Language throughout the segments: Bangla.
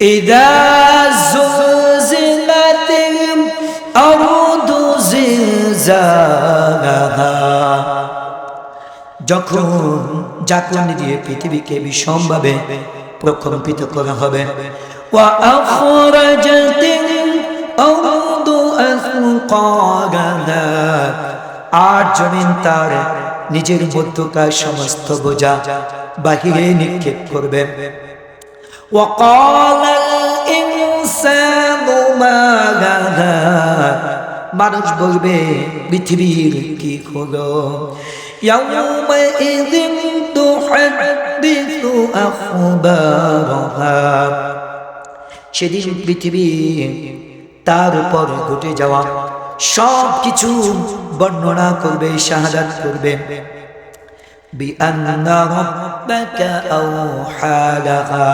إذا زلزلت الأرض زلزالها যখন জাকুনি দিয়ে পৃথিবীকে বিষমভাবে প্রকম্পিত করা হবে وأخرجت الأرض أثقالها আর জমিন তার নিজের মধ্যকার সমস্ত বোঝা বাহিরে নিক্ষেপ করবে وقال الإنسان ما لها মানুষ বলবে পৃথিবীর কি হলো يومئذ تحدث أخبارها সেদিন পৃথিবী তার উপর ঘটে যাওয়া সব কিছু বর্ণনা করবে শাহাদাত করবে بأن ربك أوحى لها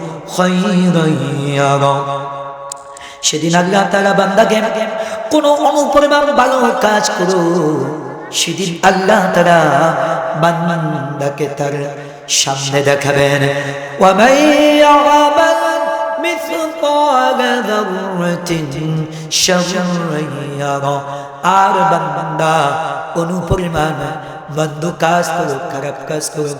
সেদিন আল্লাহ তারা বান্দা গেম কোন অনুপরিমাণ ভালো কাজ করো, সেদিন আল্লাহ তারা বান্দাকে তার সামনে দেখাবেন। আর। বান্দা অনুপরিমাণ বন্ধু কাজ করুক, খারাপ কাজ করুক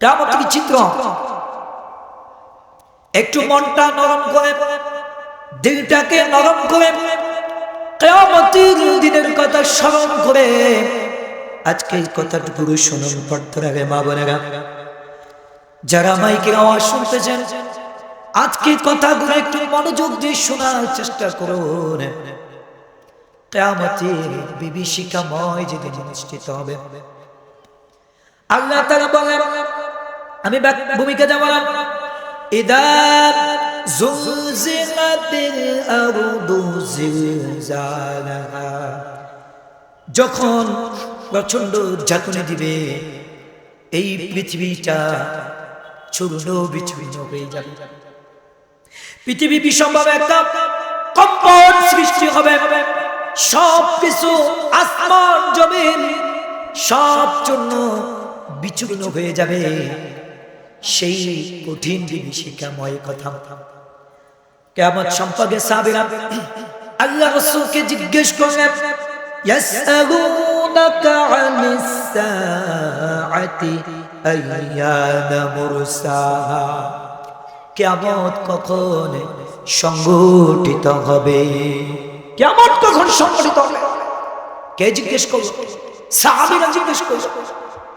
কেয়ামতের চিত্র? একটু মনটা নরম করে, দিলটাকে নরম করে, কেয়ামতের দিনের কথা স্মরণ করে আজকে এই কথাটুকু শুনুন রে মা বোনেরা। যারা মাইকে আওয়াজ শুনতেছেন, আজকে কথাগুলো একটু মনোযোগ দিয়ে শোনার চেষ্টা করুন। কেয়ামতের বিভীষিকাময় যেদিন অনুষ্ঠিত হবে। আল্লাহ তারা বলেন আমি ভূমিকা আরদু যখন প্রচণ্ড ঝাঁকুনি দিবে, এই পৃথিবীটা চূর্ণ বিচূর্ণ হয়ে যাবে। পৃথিবী বিষমভাবে একটা কম্পন সৃষ্টি হবে। সব কিছু আসমান, জমিন সব জন্য বিচূর্ণ হয়ে যাবে। সেই কঠিন বিভীষিকাময় কথা কেমন সম্পর্কে সাবিরা আল্লাহ রসুলকে জিজ্ঞেস করলেন يسألونك عن الساعة أيان مرساها কেমন কখন সংগঠিত হবে কেমন কখন সংগঠিত হবে কে জিজ্ঞেস করলো সাহাবীরা জিজ্ঞেস করলো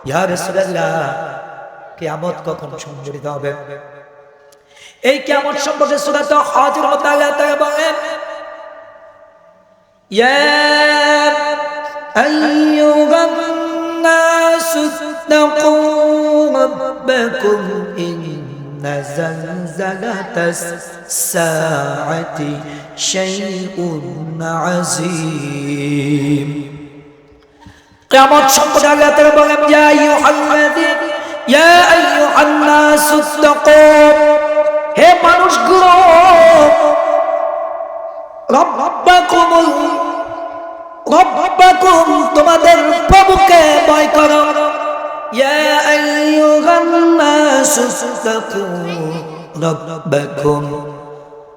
ইয়া রাসূলুল্লাহ কিয়ামত কখন সংগঠিত হবে এই কিয়ামত সম্পর্কে সূরা তো হাজির হতে আল্লাহ তাআলা বলেন يا أيها الناس اتقوا ربكم إن زلزلة الساعة شيء عظيم قيامات সম্পর্কে আল্লাহ তাআলা বলেন ইয়া আইয়ুহাল্লাযীন হে মানুষগুলো তোমাদের প্রভুকে ভয় করো।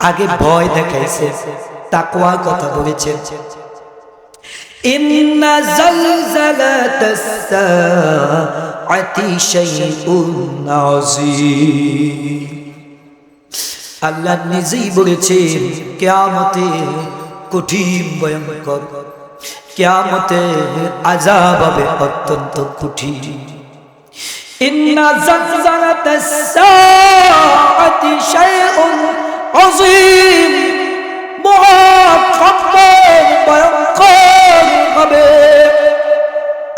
আগে ভয় দেখাইছে তাকওয়ার কথা বলেছে। إن زلزلة الساعة شيء عظيم আল্লাহ নিজেই বলেছেন কেয়ামতে কঠিন ভয়ঙ্কর কেয়ামতে আজাব হবে অত্যন্ত কঠিন ইন্না জালজালাতাস সাআতি শাইউন আযীম মহাকম্পন ভয়ঙ্কর হবে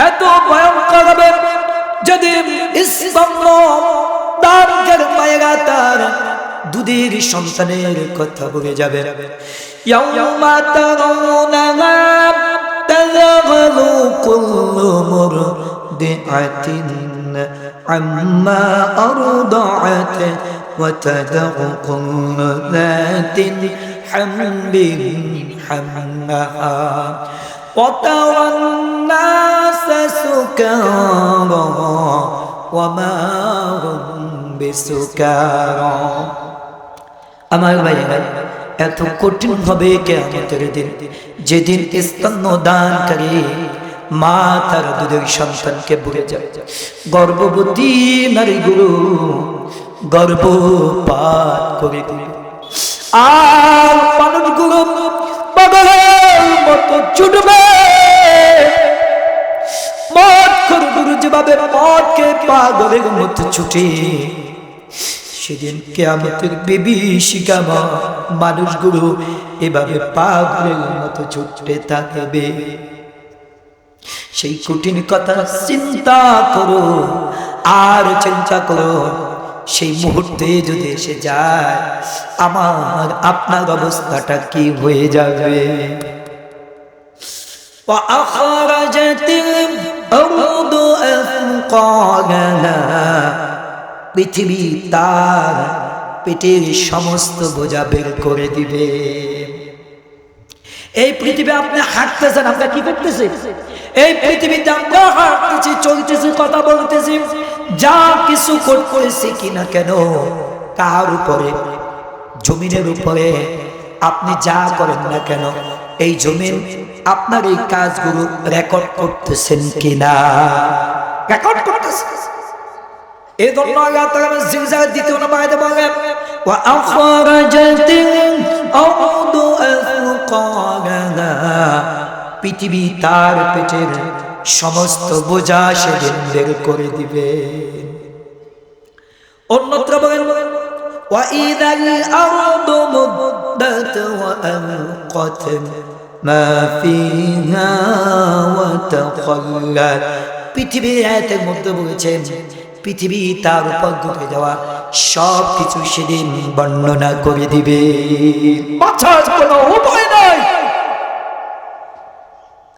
এত ভয়ঙ্কর হবে যদি স্তম্ভ দানকের মায়েরা তার দুধের সন্তানের কথা বলে যাবে ইয়াউমা তারাউনাহা তাযহালু কুল্লু মুরদিআতিন আম্মা আরদাআত وتدع كل ذات حمل حملها وترى الناس سكارى وما هم بسكارى আমার ভাইয়েরা এত কঠিন হবে কেয়ামতের দিন যেদিন স্তন্য দানকারী মা তার দুধের সন্তানকে বুড়ে যায় গর্ভবতী নারীগুলো গর্ভপাত করে দিল আর যেভাবে মদকে পাগলের মতো ছুটে সেদিন কেয়ামতের বিভীষিকামা মানুষগুলো এভাবে পাগলের মতো ছুটতে থাকবে সেই কঠিন কথা চিন্তা করো আর চিন্তা করো সেই মুহূর্তে যদি এসে যায় আমার আপনার অবস্থাটা কি হয়ে যাবে وأخرجت الأرض أثقالها পৃথিবী তার পেটের সমস্ত বোঝা বের করে দিবে। এই পৃথিবী আপনি হাঁটতেছেন আমরা কি করতেছি এই পৃথিবীতে আমরা হাঁটতেছি, চলতেছি, কথা বলতেছি, যা কিছু করতেছি কিনা কেন? কার উপরে? জমিনের উপরে। আপনি যা করেন না কেন? এই জমিন আপনার এই কাজগুলো রেকর্ড করতেছেন কিনা রেকর্ড করতেছেন এই জন্য আল্লাহ তাআলা জিলজাল দ্বিতীয় নম্বর আয়াতে বলেন ওয়া আখরাজাতিল আরদু আথকালাহা পৃথিবী তার পেটের সমস্ত বোঝা সেদিন বের করে দিবে অন্যত্র বলেন وإذا الأرض مدت وألقت ما فيها وتخلت পৃথিবীর আয়াতের মধ্যে বলেছেন পৃথিবী তার উপর ঘটে যাওয়া সব কিছু সেদিন বর্ণনা করে দিবে বাঁচার কোনো উপায় নাই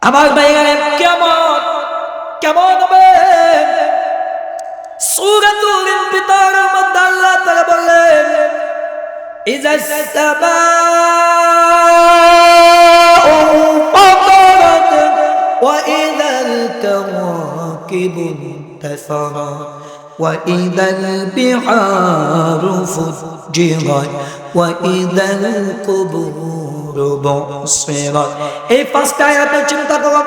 আমার ভাইয়ারে কেমন কেমন হবে সূরাতুল ইনফিতার মধ্যে আল্লাহ তাআলা বললেন ইজা সামাউ ফাতারাত ওয়া ইযাল কাওয়াকিবু انتثرت وإذا البحار فجرت وإذا القبور بعصرت এই পাঁচটা আয়াতে চিন্তা করো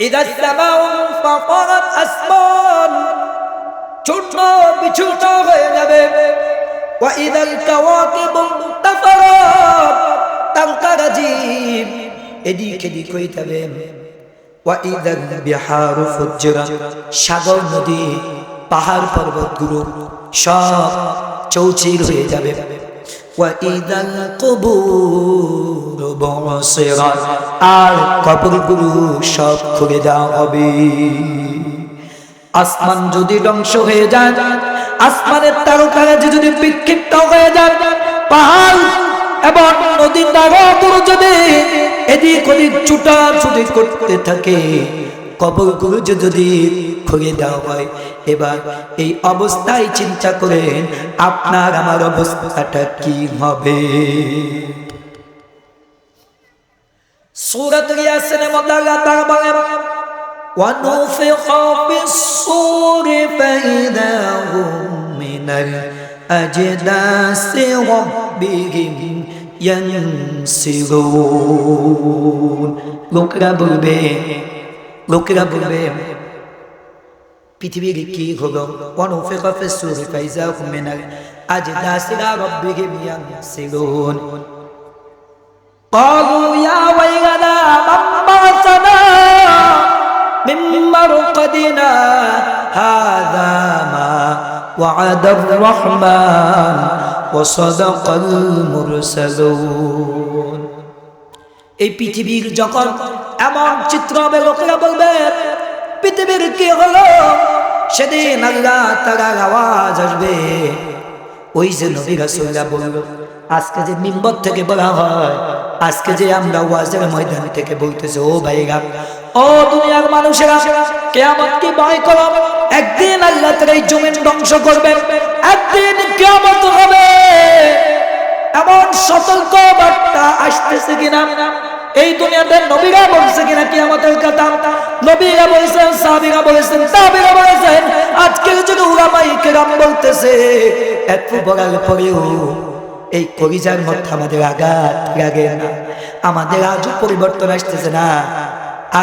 إذا السماء انفطرت আসমান চূর্ণ বিচূর্ণ হয়ে যাবে وإذا الكواكب انتثرت তারকারাজি এদিক এদিক হয়ে যাবে وإذا البحار فجرت সাগর নদী পাহাড় পর্বতগুলো সব চৌচির হয়ে যাবে وإذا القبور بعصرت আর কবরগুলো সব খুলে দেওয়া হবে আসমান যদি ধ্বংস হয়ে যায় আসমানের তারকারা যদি বিক্ষিপ্ত হয়ে যায়, পাহাড় এবং নদীর নাগাপুর যদি এদিক ওদিক ছুটা ছুটি করতে থাকে, কবরগুলো যদি খুলে দেওয়া হয়, এবার এই অবস্থায় চিন্তা করেন, আপনার আমার অবস্থাটা কি হবে? সুরত তাআলা বলেন ونفخ في الصور فإذا هم من الأجداث ربهم ينسلون লোকেরা বলবে লোকেরা বলবে পৃথিবীর কি হলো অনুফেকা ফিসুর ফাইজা হুম মিনাল أجداث ربهم ينسلون قالوا يا ويلنا من بعثنا من مرقدنا هذا ما وعد الرحمن وصدق المرسلون এই পৃথিবীর যখন এমন চিত্র হবে লোকেরা বলবে পৃথিবীর কি হলো সেদিন আল্লাহ তারার আওয়াজ আসবে ওই যে নবী রাসূলরা বলল আজকে যে মিম্বর থেকে বলা হয় আজকে যে আমরা ওয়াজের ময়দান থেকে বলতেছি ও ভাইরা ও দুনিয়ার মানুষেরা, কেয়ামত কি ভয় করো? একদিন আল্লাহ তার এই জমিন ধ্বংস করবে, একদিন কেয়ামত হবে। এমন সতর্ক বার্তা আসতেছে কিনা? এই দুনিয়াতে নবীরা বলছে কিনা কি আমাদের কথা? নবীরা বলেছেন, সাহাবীরা বলেছেন, তাবিরা বলেছেন, আজকের যুগে উলামাই কেরাম বলতেছে এত বলার পরেও এই কলিজার মধ্যে আমাদের আঘাত লাগে না। আমাদের আজও পরিবর্তন আসতেছে না।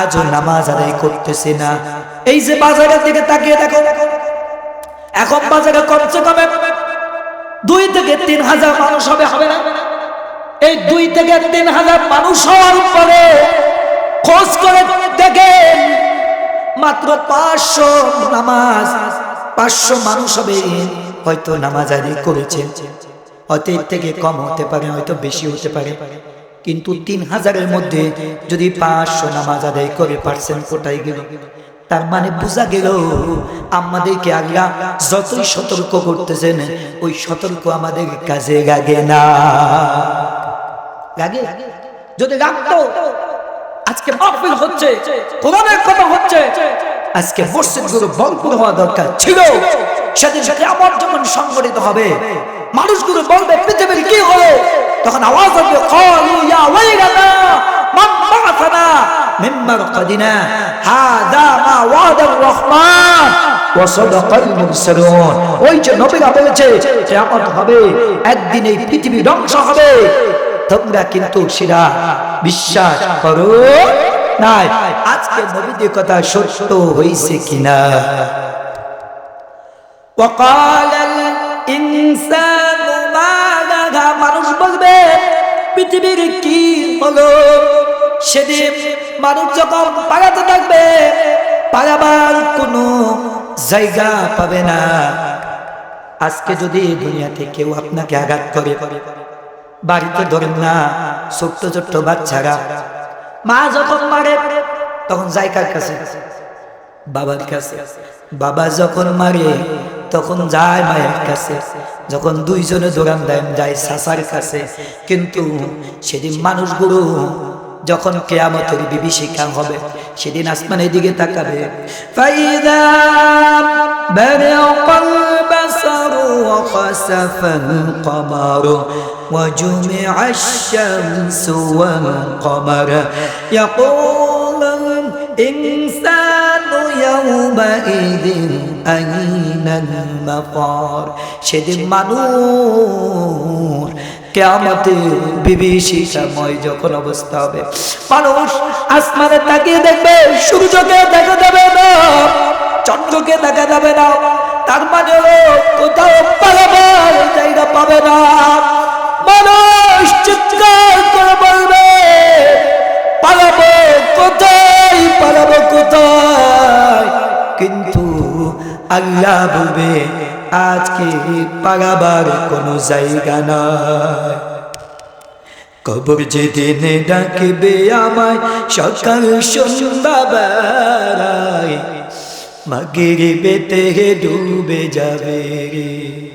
আজও নামাজ আদায় করতেছে না। এই যে বাজারের দিকে তাকিয়ে দেখো, এখন বাজারে কমছে কমে দুই থেকে তিন হাজার মানুষ হবে হবে না? এই দুই থেকে তিন হাজার মানুষ হওয়ার পরে খোঁজ করে দেখেন মাত্র পাঁচশো নামাজ, পাঁচশো মানুষ হবে। হয়তো নামাজ আদায় করেছেন হয়তো এর থেকে কম হতে পারে, হয়তো বেশি হতে পারে। কিন্তু তিন হাজারের মধ্যে যদি পাঁচশো নামাজ আদায় করে পার্সেন্ট কোটায় গেল। তার মানে বোঝা গেল, আমাদেরকে আল্লাহ যতই সতর্ক করতেছেন, ওই সতর্ক আমাদের কাজে লাগে না। যদি আজকে মাহফিল হচ্ছে, কোরআনের কথা হচ্ছে, আজকে হওয়া দরকার ছিল। সেদিন সাথে আমার যখন সংগঠিত হবে মানুষগুলো বলবে পৃথিবীর কি হলো তখন আওয়াজ হবে ক্বালু ইয়া ওয়াইলানা মান বা'াথানা মিন মারকাদিনা হাদা মা ওয়াদার রহমান ওয়া সাদাকাল মুরসালুন ওই যে নবীরা বলেছে কিয়ামত হবে একদিন এই পৃথিবী ধ্বংস হবে তোমরা কিন্তু সেটা বিশ্বাস করো নাই আজকে নবীদের কথা সত্য হইছে কিনা وقال الإنسان পৃথিবীর কি হলো? সেদিন মানুষ যখন পালাতে থাকবে, পালাবার কোনো জায়গা পাবে না। আজকে যদি দুনিয়াতে কেউ আপনাকে আঘাত করে, বাড়িতে ধরেন না, ছোট্ট ছোট্ট বাচ্চারা, মা যখন মারে, তখন যায় কার কাছে, বাবার কাছে, বাবা যখন মারে তখন যায় মায়ের কাছে যখন দুইজনে দৌড়ান দেন যায় সাসার কাছে কিন্তু সেদিন মানুষগুলো যখন কেয়ামতের বিভীষিকা হবে সেদিন আসমানের দিকে তাকাবে ফাইদা برق البصر وخسف القمر وجمع الشمس والقمر يقول الإنسان يومئذ أين المفار সেদিন মানুষ কেয়ামতে বিভীষিকাময় যখন অবস্থা হবে, মানুষ আসমানে তাকিয়ে দেখবে, সূর্যকে দেখা যাবে না, চন্দ্রকে দেখা যাবে না, তার মানে কোথাও পালাবার জায়গা পাবে না। মানুষ চিৎকার করে বলবে পালাবো কোথায়? পালাবো কোথায়? কিন্তু আল্লাহ বলবে, আজকে পালাবার কোনো জায়গা নাই। কবর যেদিন ডাকবে আমায়, সকাল সন্ধ্যাবেলায় মাগের বেতে ডুবে যাবে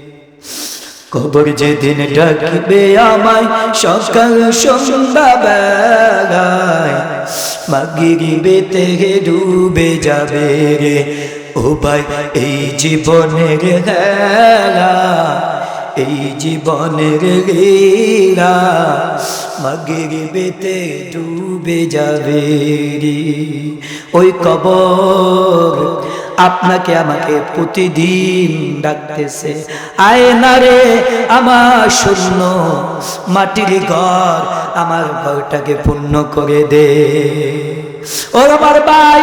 কবর যেদিন ডাকবে আমায়, সকাল সন্ধ্যাবেলায় মাগির বেতে ডুবে যাবে রে। ও ভাই, এই জীবনের হেলা, এই জীবনের লীলা মাগের বেতে ডুবে যাবে রে। ওই কবর আপনাকে আমাকে প্রতিদিন ডাকতেছে। আয় না রে, আমার শূন্য। মাটির ঘর, আমার ঘরটাকে পূর্ণ করে দে। ও আমার ভাই,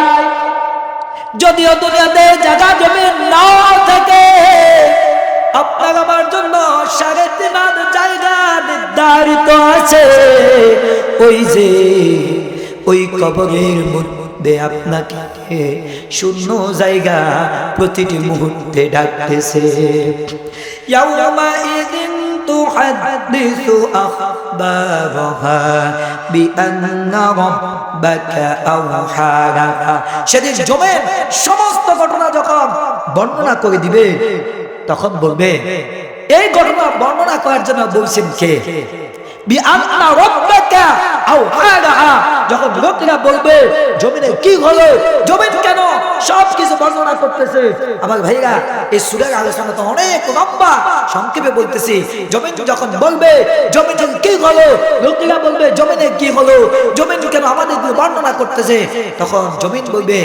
যদিও দুনিয়াতে জায়গা জমি না থাকে, আপনার আমার জন্য সাড়ে তিন জায়গা নির্ধারিত আছে। ওই যে, ওই কবরের মধ্যে আপনাকে শূন্য জায়গা প্রতিটি মুহূর্তে ডাকতেছে يومئذ تحدث أخبارها بأن ربك أوحى لها সেদিন জমে সমস্ত ঘটনা যখন বর্ণনা করে দিবে তখন বলবে এই ঘটনা বর্ণনা করার জন্য বলছেন কে বিআন্না রাব্বাকা আওহা লাহা যখন লোকেরা বলবে, জমিনে কি হলো? জমিন কেন? সব কিছু বর্ণনা করতেছে। আমার ভাইরা এই সুরের আলোচনা তো অনেক লম্বা। সংক্ষেপে বলতেছি, জমিন যখন বলবে, জমিনে কি হলো? লোকেরা বলবে, জমিনে কি হলো? জমিন কেন আমাদের বর্ণনা করতেছে? তখন জমিন বলবে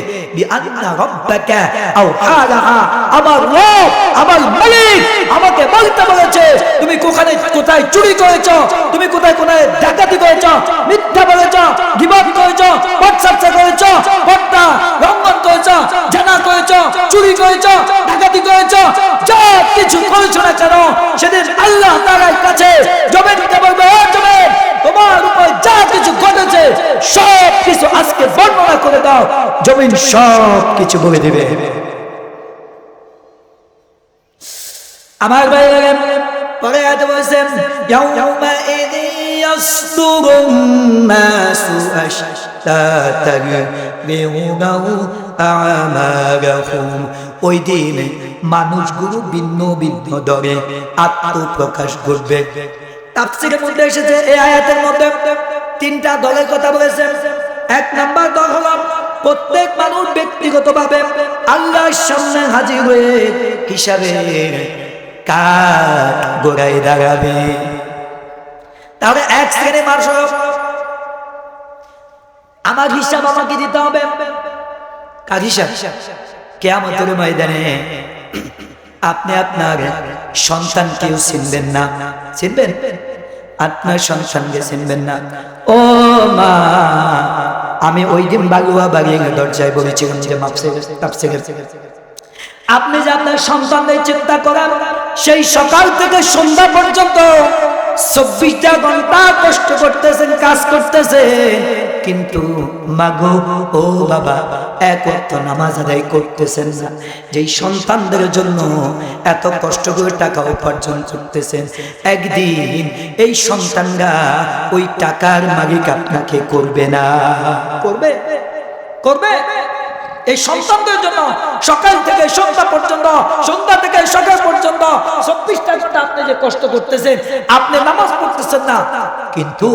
আমার রব, আমার মালিক আমাকে বলতে বলেছে, তুমি কোখানে কোথায় চুরি করেছ? তুমি কোথায় কোথায় ডাকাতি করেছ? মিথ্যা বলেছ? গিবাদ করেছ? হোয়াটসঅ্যাপে করেছ? হত্যা লঙ্ঘন করেছ? জানা করেছ? চুরি করেছ? ডাকাতি করেছ? যা কিছু করেছ না কেন, সেদিন আল্লাহ তাআলার কাছে জমিনকে বলবে, ও জমিন তোমার উপর যা কিছু ঘটেছে, সব কিছু আজকে বর্ণনা করে দাও, জমিন সব কিছু বলে দিবে। আমার ভাই পরে এত বলছেন يومئذ يصدر الناس أشتاتا ليروا أعمالهم ওই দিন মানুষগুলো ভিন্ন ভিন্ন দরে আত্মপ্রকাশ করবে তাফসিরের মধ্যে এসেছে এই আয়াতের মধ্যে তিনটা দলের কথা বলেছে এক নাম্বার দল হলো প্রত্যেক মানুষ ব্যক্তিগতভাবে আল্লাহর সামনে হাজির হয়ে হিসাবে কাঠ গোড়ায় দাঁড়াবে তাহলে এক আমার হিসাব আমাকে দিতে হবে। কার হিসাব? ময়দানে আপনি আপনার সন্তানকেও চিনবেন না। চিনবেন? আপনার সন্তানকে চিনবেন না। ও মা, আমি ওই দিন বাগুয়া বাড়িয়ে দরজায় বলেছিলাম যে মাপসে আপনি যে আপনার সন্তানদের চিন্তা করেন সেই সকাল থেকে সন্ধ্যা পর্যন্ত চব্বিশটা ঘণ্টা কষ্ট করতেছেন, কাজ করতেছেন। কিন্তু মাগো, ও বাবা, এক নামাজ আদায় করতেছেন না। যেই সন্তানদের জন্য এত কষ্ট করে টাকা উপার্জন করতেছেন, একদিন এই সন্তানরা ওই টাকার মালিক আপনাকে করবে না। করবে? করবে? এই সন্তানদের জন্য সকাল থেকে সন্ধ্যা পর্যন্ত, সন্ধ্যা থেকে সকাল পর্যন্ত চব্বিশটা ঘণ্টা আপনি যে কষ্ট করতেছেন, আপনি নামাজ পড়তেছেন না। কিন্তু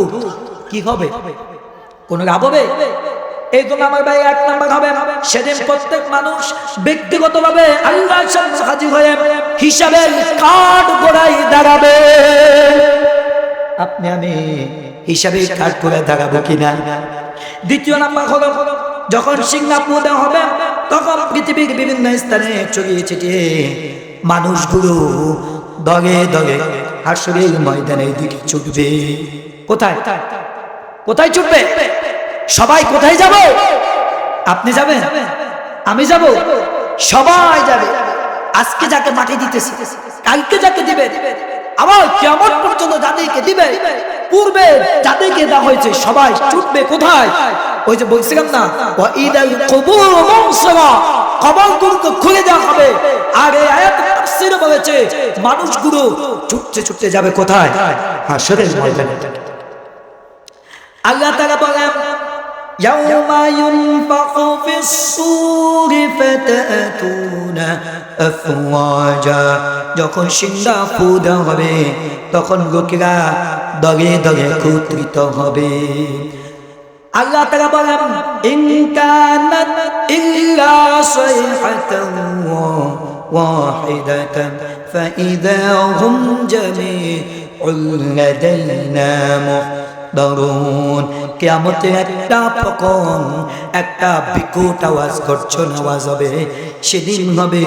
কি হবে? কোন লাভ হবে? এই জন্য আমার ভাই এক নাম্বার হবে, সেদিন প্রত্যেক মানুষ ব্যক্তিগতভাবে আল্লাহ হাজির হয়ে হিসাবের কাঠ গোড়াই দাঁড়াবে। আপনি আমি হিসাবে কাঠ করে দাঁড়াবো কিনা? দ্বিতীয় নাম্বার হলো যখন সিঙ্গাপুর হবে, তখন পৃথিবীর বিভিন্ন স্থানে ছড়িয়ে ছিটিয়ে মানুষগুলো দগে দগে হাসরের ময়দানের দিকে ছুটবে। কোথায়? কোথায় ছুটবে? সবাই কোথায় যাব? আপনি যাবেন? আমি যাব? সবাই যাবে। আজকে যাকে মাটি দিতেছে, কালকে যাকে দিবে, আবার কেমন পর্যন্ত যাদেরকে দিবে, পূর্বে যাদেরকে দেওয়া হয়েছে, সবাই ছুটবে কোথায়? ওই যে বলছিলাম না ঈদাল কবুর মৌসুমা কবরগুলোকে খুলে দেওয়া হবে আর এই আয়াত তাফসীরে বলেছে মানুষগুলো ছুটতে ছুটতে যাবে কোথায় হাসরের ময়দানে আল্লাহ তাআলা বলেন يوم ينفخ في الصور فتأتون أفواجا যখন সিংহা ফুদা হবে তখন লোকেরা দলে দলে একত্রিত হবে আল্লাহ তারা বলেন ইনকানাত ইল্লা সাইহাতান ওয়াহিদাতান ফাইদা হুম জামিউল লাদাইনা মুহদারুন. কিয়ামতে একটা ফকন একটা বিকট আওয়াজ গর্জন আওয়াজ হবে, সেদিন হবে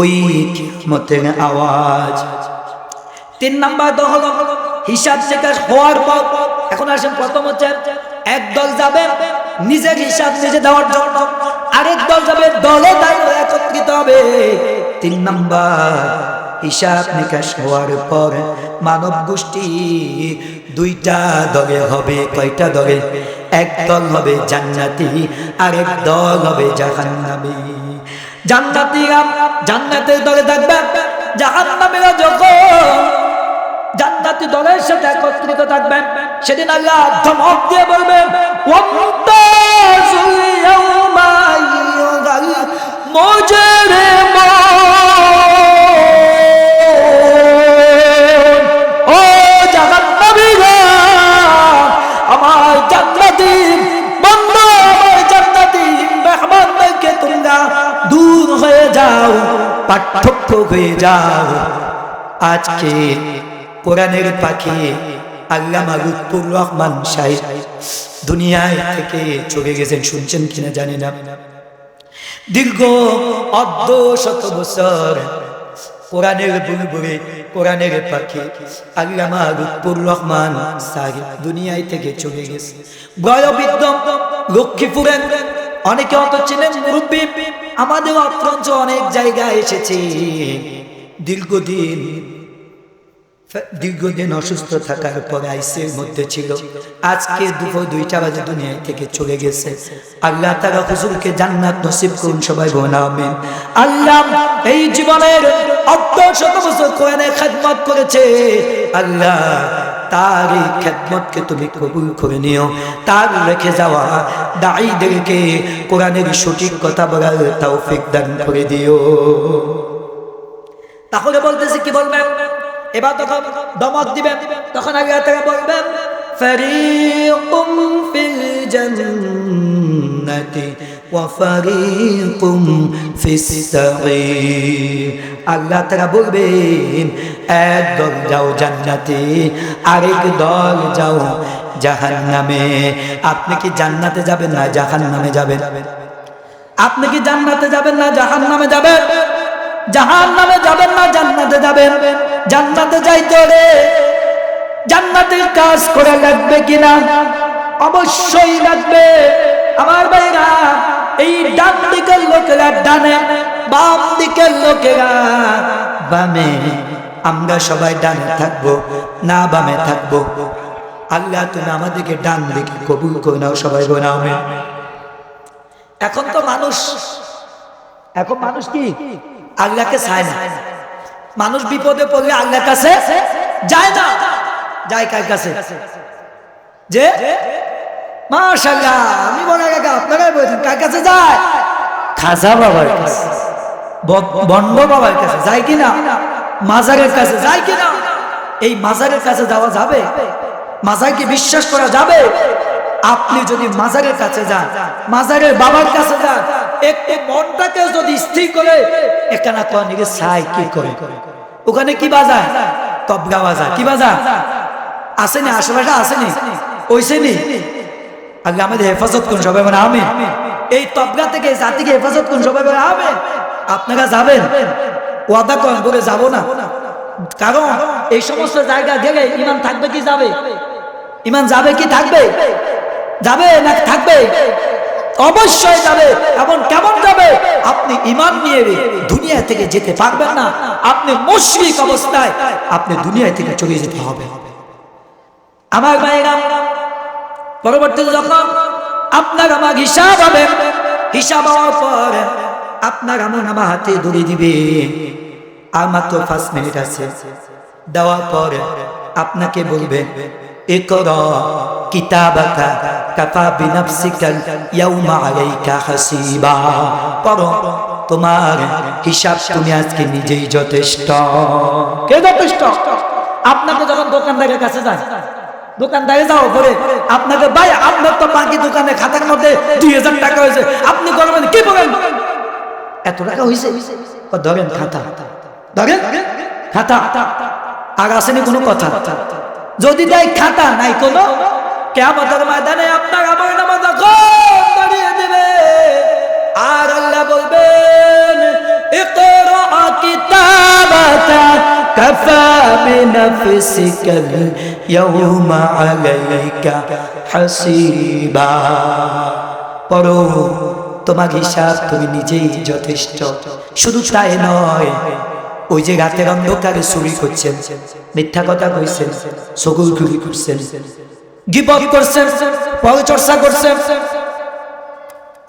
ওই কিয়ামতের আওয়াজ। তিন নাম্বার দহল হিসাব নিকাশ হওয়ার পর, এখন আসেন প্রথম হচ্ছে এক দল যাবে নিজের হিসাব নিজে দেওয়ার জন্য, আরেক দল যাবে দলে দায়িত্ব একত্রিত হবে। তিন নাম্বার, হিসাব নিকাশ হওয়ার পর মানব গোষ্ঠী দুইটা দলে হবে, কয়টা দলে? এক দল হবে জান্নাতি আর এক দল হবে জাহান্নামী। জান্নাতিরা জান্নাতের দলে থাকবে জাহান্নামীরা যখন জান্নাতি দলের সাথে একত্রিত থাকবেন। সেদিন আল্লাহ ধমক দিয়ে বলবেন আমার দূর হয়ে যাও, পার্থক্য হয়ে যাও। আজকে কোরআনের পাখি আল্লামা লুৎফুর রহমান সাহেব দুনিয়ায় থেকে চলে গেছেন, শুনছেন কিনা জানি না। দীর্ঘ অর্ধ শত বছর কোরআনের বুলবুলে কোরআনের পাখি আল্লামা লুৎফুর রহমান সাহেব দুনিয়ায় থেকে চলে গেছে। বয়োবৃদ্ধ লক্ষ্মীপুরের অনেকে অত ছিলেন মুরব্বী আমাদের অত্রঞ্চ অনেক জায়গায় এসেছে। দীর্ঘদিন দীর্ঘদিন অসুস্থ থাকার পরে আইসির মধ্যে ছিল। আজকে দুপুর দুইটা বাজে দুনিয়া থেকে চলে গেছে। আল্লাহ তারা হুজুরকে জান্নাত নসিব করুন, সবাই বোনাবেন আল্লাহ এই জীবনের অর্ধ শত বছর কোরআনে খেদমত করেছে। আল্লাহ তার এই খেদমতকে তুমি কবুল করে নিও। তার রেখে যাওয়া দায়ীদেরকে কোরআনের সঠিক কথা বলার তৌফিক দান করে দিও। তাহলে বলতেছে কি বলবেন? এবার তখন দমক দিবেন, তখন আগে থেকে বলবেন, ফরিকুম ফিল জান্নাতি ওয়া ফরিকুম ফিস আল্লাহ তাআলা বলবেন, এক দল যাও জান্নাতে, আরেক দল যাও জাহান্নামে। আপনি কি জান্নাতে যাবেন না জাহান জাহান্নামে যাবেন? আপনি কি জান্নাতে যাবেন না জাহান জাহান্নামে যাবেন? জাহান নামে যাবেন না জান্নাতে যাবেন? জান্নাতে যাইতে হলে জান্নাতের কাজ করে লাগবে কিনা? অবশ্যই লাগবে। আমার ভাইরা, এই ডান দিকের লোকেরা ডানে, বাম দিকের লোকেরা বামে। আমরা সবাই ডানে থাকব, না বামে থাকব। আল্লাহ, তুমি আমাদেরকে ডান দিকে কবুল করে নাও, সবাই গোনাও এখন তো মানুষ, এখন মানুষ কি? আল্লাহকে চায় না। মানুষ বিপদে পড়লে আল্লাহর কাছে যায় না। যায় কার কাছে? যে? মাশাল্লাহ আমি বলে কাকা আপনারাই বলছেন কার কাছে যায়? খাজা বাবার কাছে। বন্ড বাবার কাছে। যায় কিনা? মাজারের কাছে। যায় কিনা? এই মাজারের কাছে যাওয়া যাবে? মাজারকে বিশ্বাস করা যাবে? আপনি যদি মাজারের কাছে যান, মাজারের বাবার কাছে যান একটু মনটাকে যদি স্থির করে, এখানে কনিকে সাই কি করে? ওখানে কি বাজায়? তবগা বাজায়। কি বাজায়? আসেনি আশেপাশে আসেনি ওইসেনি আগে আমাদের হেফাজত করুন, সবাই মানে আমি এই তবগা থেকে জাতিকে হেফাজত করুন, সবাই মানে আমি আপনারা যাবেন? ওয়াদা করেন, বলে যাব না। কারণ এই সমস্ত জায়গা গেলে ইমান থাকবে কি যাবে? ইমান যাবে কি থাকবে? যাবে না থাকবে? অবশ্যই যাবে এমন কেমন যাবে? আপনি ইমান নিয়ে দুনিয়া থেকে যেতে পারবেন না। আপনি মুশরিক অবস্থায় আপনি দুনিয়া থেকে চলে যেতে হবে। আমার ভাইরা পরবর্তীতে যখন আপনার আমার হিসাব হবে, হিসাব হওয়ার পর আপনার আমার আমার হাতে ধরে দিবে। আর মাত্র পাঁচ মিনিট আছে। দেওয়ার পর আপনাকে বলবে, এ কর কিতাবাকা কাফা বিনাফসিকাল ইয়াউমা আলাইকা হাসিবা। পড়ো, তোমার হিসাব তুমি আজকে নিজেই যথেষ্ট। কে যথেষ্ট? আপনাকে যখন দোকানদারের কাছে যায়, দোকানদারে যাও আপনাকে ভাই, আপনার তো বাকি দোকানে খাতার মধ্যে দুই হাজার টাকা হয়েছে, আপনি করবেন, কি বলেন? এত টাকা হয়েছে? ধরেন খাতা। ধরেন খাতা। আর আসেনি কোনো কথা। যদি দেয় খাতা, নাই কোনো কেমতের ময়দানে আপনার আমার নামাজ দাঁড়িয়ে দেবে আর আল্লাহ বলবেন اقرأ كتابك كفى بنفسك اليوم عليك حسيبا পড়ো তোমার হিসাব তুমি নিজেই যথেষ্ট শুধু তাই নয় ওই যে রাতের অন্ধকারে চুরি করছেন মিথ্যা কথা কইছেন সগুল চুরি করছেন গিবত করছেন পরচর্চা করছেন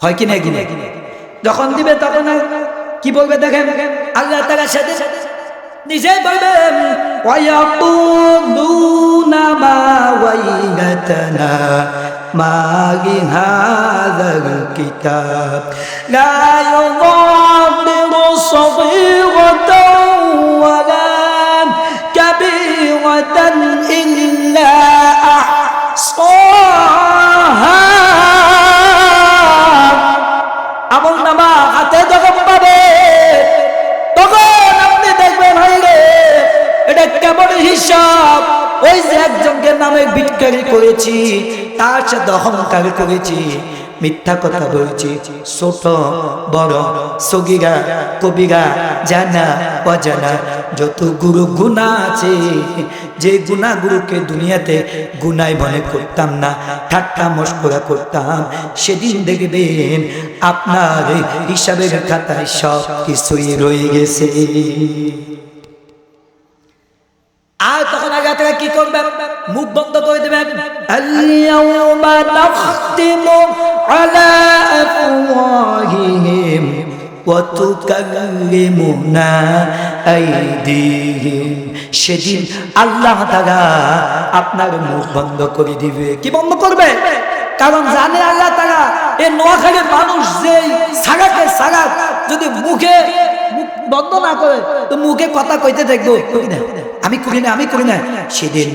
হয় কি না কি না যখন দিবে তখন আর কি বলবে দেখেন আল্লাহ তারা সাথে নিজেই বলবেন ويقولون ما ويلتنا ما لهذا الكتاب لا يغادر صغيرة ولا كبيرة কেমন হিসাব, ওই যে একজনকে নামে বিটকারি করেছি, তার সাথে অহংকার করেছি, মিথ্যা কথা বলছি। ছোট, বড়, সগিরা, কবিরা, জানা, অজানা, যত গুরু গুণা আছে, যে গুণাগুলোকে দুনিয়াতে গুনায় মনে করতাম না, ঠাট্টা মস্করা করতাম, সেদিন দেখবেন আপনার হিসাবের খাতায় সব কিছুই রয়ে গেছে। আর তখন আগে থেকে কি করবেন? মুখ বন্ধ করে দেবেন। সেদিন আল্লাহ তাআলা আপনার মুখ বন্ধ করে দিবে। কি বন্ধ করবে? কারণ জানে আল্লাহ তাআলা এই নোয়াখালীর মানুষ যে সাগাকে সাগাক যদি মুখে মুখ বন্ধ না করে তো মুখে কথা কইতে দেখব। আমি করি না, আমি করি না। সেদিন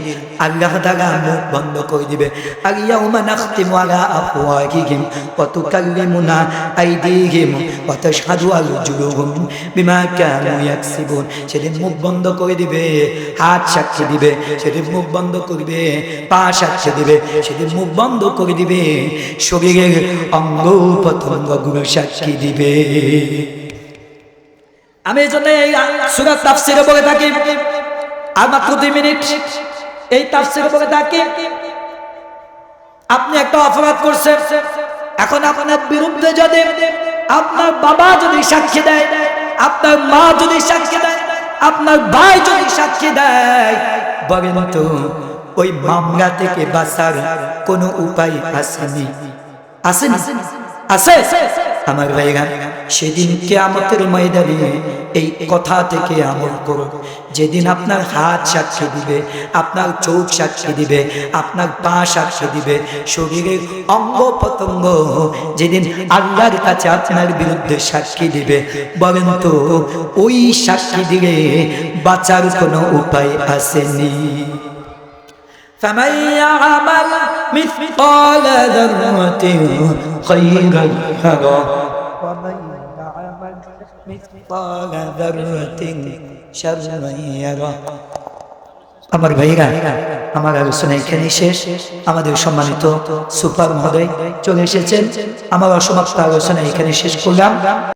আল্লাহ তাআলা মুখ বন্ধ করে দিবে। আলিয়াউমা নাখতিমু আলা আফওয়াহিহিম ওয়া তুকাল্লিমুনা আইদিহিম ওয়া তাশহাদু আরজুলুহুম বিমা কানু ইয়াকসিবুন। সেদিন মুখ বন্ধ করে দিবে, হাত সাক্ষী দিবে, সেদিন মুখ বন্ধ করবে, পা সাক্ষী দিবে, সেদিন মুখ বন্ধ করে দিবে, শরীরের অঙ্গ প্রত্যঙ্গগুলো সাক্ষী দিবে। আমি এই জন্য এই সুরাত তাফসিরে বলে থাকি, আর মাত্র দুই মিনিট। এই তাফসিরে বলে থাকি, আপনি একটা অপরাধ করছেন, এখন আপনার বিরুদ্ধে যদি আপনার বাবা যদি সাক্ষী দেয়, আপনার মা যদি সাক্ষী দেয়, আপনার ভাই যদি সাক্ষী দেয় বলেন তো ওই মামলা থেকে বাঁচার কোনো উপায় আসেনি। আসেনি? আছে আমার ভাইরা সেদিন কেয়ামতের ময়দানে এই কথা থেকে আমল করো যেদিন আপনার হাত সাক্ষী দিবে, আপনার চোখ সাক্ষী দিবে, আপনার পা সাক্ষী দিবে শরীরের অঙ্গ প্রত্যঙ্গ, যেদিন আল্লাহর কাছে আপনার বিরুদ্ধে সাক্ষী দিবে, বলেন তো, ওই সাক্ষী দিলে বাঁচার কোনো উপায় আসেনি। فمن يعمل مثقال ذرة خيرا يره ومن يعمل مثقال ذرة شرا يره আমার ভাইরা আমার আলোচনা এখানে শেষ আমাদের সম্মানিত সুপার মহোদয় চলে এসেছেন আমার অসমাপ্ত আলোচনা এখানে শেষ করলাম